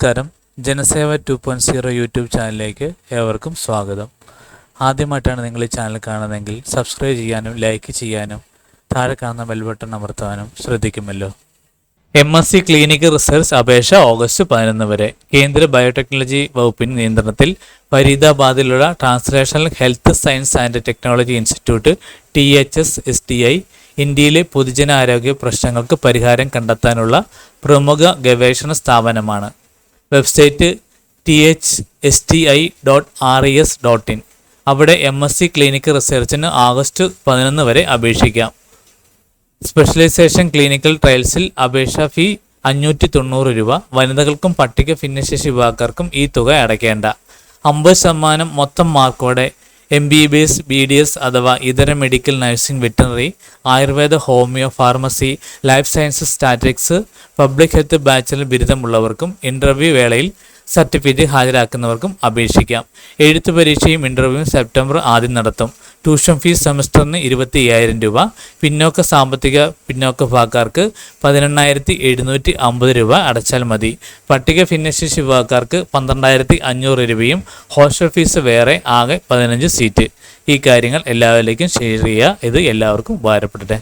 നമസ്കാരം. Janaseva two point zero YouTube ചാനലിലേക്ക് ഏവർക്കും സ്വാഗതം. ആദ്യമായിട്ടാണ് നിങ്ങൾ ഈ ചാനൽ കാണുന്നതെങ്കിൽ സബ്സ്ക്രൈബ് ചെയ്യാനും ലൈക്ക് ചെയ്യാനും താഴെ കാണുന്ന ബെൽ ബട്ടൺ അമർത്താനും ശ്രദ്ധിക്കുമല്ലോ. M S C clinical research അപേക്ഷ ഓഗസ്റ്റ് പതിനൊന്ന് വരെ. കേന്ദ്ര ബയോടെക്നോളജി വകുപ്പിന് നിയന്ത്രണത്തിൽ ഫരീദാബാദിലുള്ള translational health science and technology institute T H S S T I ഇന്ത്യയിലെ പൊതുജനാരോഗ്യ പ്രശ്നങ്ങൾക്ക് പരിഹാരം കണ്ടെത്താനുള്ള പ്രമുഖ ഗവേഷണ സ്ഥാപനമാണ്. Website T H S T I dot R E S dot in അവിടെ എം എസ് സി ക്ലിനിക്കൽ റിസർച്ചിന് ആഗസ്റ്റ് പതിനൊന്ന് വരെ അപേക്ഷിക്കാം. സ്പെഷ്യലൈസേഷൻ ക്ലിനിക്കൽ ട്രയൽസിൽ അപേക്ഷാ ഫീ അഞ്ഞൂറ്റി തൊണ്ണൂറ് രൂപ. വനിതകൾക്കും പട്ടിക ഭിന്നശേഷി വിഭാഗക്കാർക്കും ഈ തുക അടയ്ക്കേണ്ട. അമ്പത് ശതമാനം മൊത്തം മാർക്കോടെ M B B S B D S അഥവാ ഇതര medical nursing veterinary Ayurveda homeo pharmacy life sciences statics public health bachelor ബിരുദമുള്ളവർക്കും interview വേളയിൽ സർട്ടിഫിക്കറ്റ് ഹാജരാക്കുന്നവർക്കും അപേക്ഷിക്കാം. എഴുത്തു പരീക്ഷയും ഇന്റർവ്യൂവും സെപ്റ്റംബർ ആദ്യം നടത്തും. ട്യൂഷൻ ഫീസ് സെമസ്റ്ററിന് ഇരുപത്തി അയ്യായിരം രൂപ പിന്നോക്ക സാമ്പത്തിക പിന്നോക്ക വിഭാഗക്കാർക്ക് പതിനെണ്ണായിരത്തി എഴുന്നൂറ്റി അമ്പത് രൂപ അടച്ചാൽ മതി. പട്ടിക ഭിന്നശേഷി വിഭാഗക്കാർക്ക് പന്ത്രണ്ടായിരത്തി അഞ്ഞൂറ് രൂപയും ഹോസ്റ്റൽ ഫീസ് വേറെ ആകെ പതിനഞ്ച് സീറ്റ്. ഈ കാര്യങ്ങൾ എല്ലാവരിലേക്കും ഷെയർ ചെയ്യുക. ഇത് എല്ലാവർക്കും ഉപകാരപ്പെടട്ടെ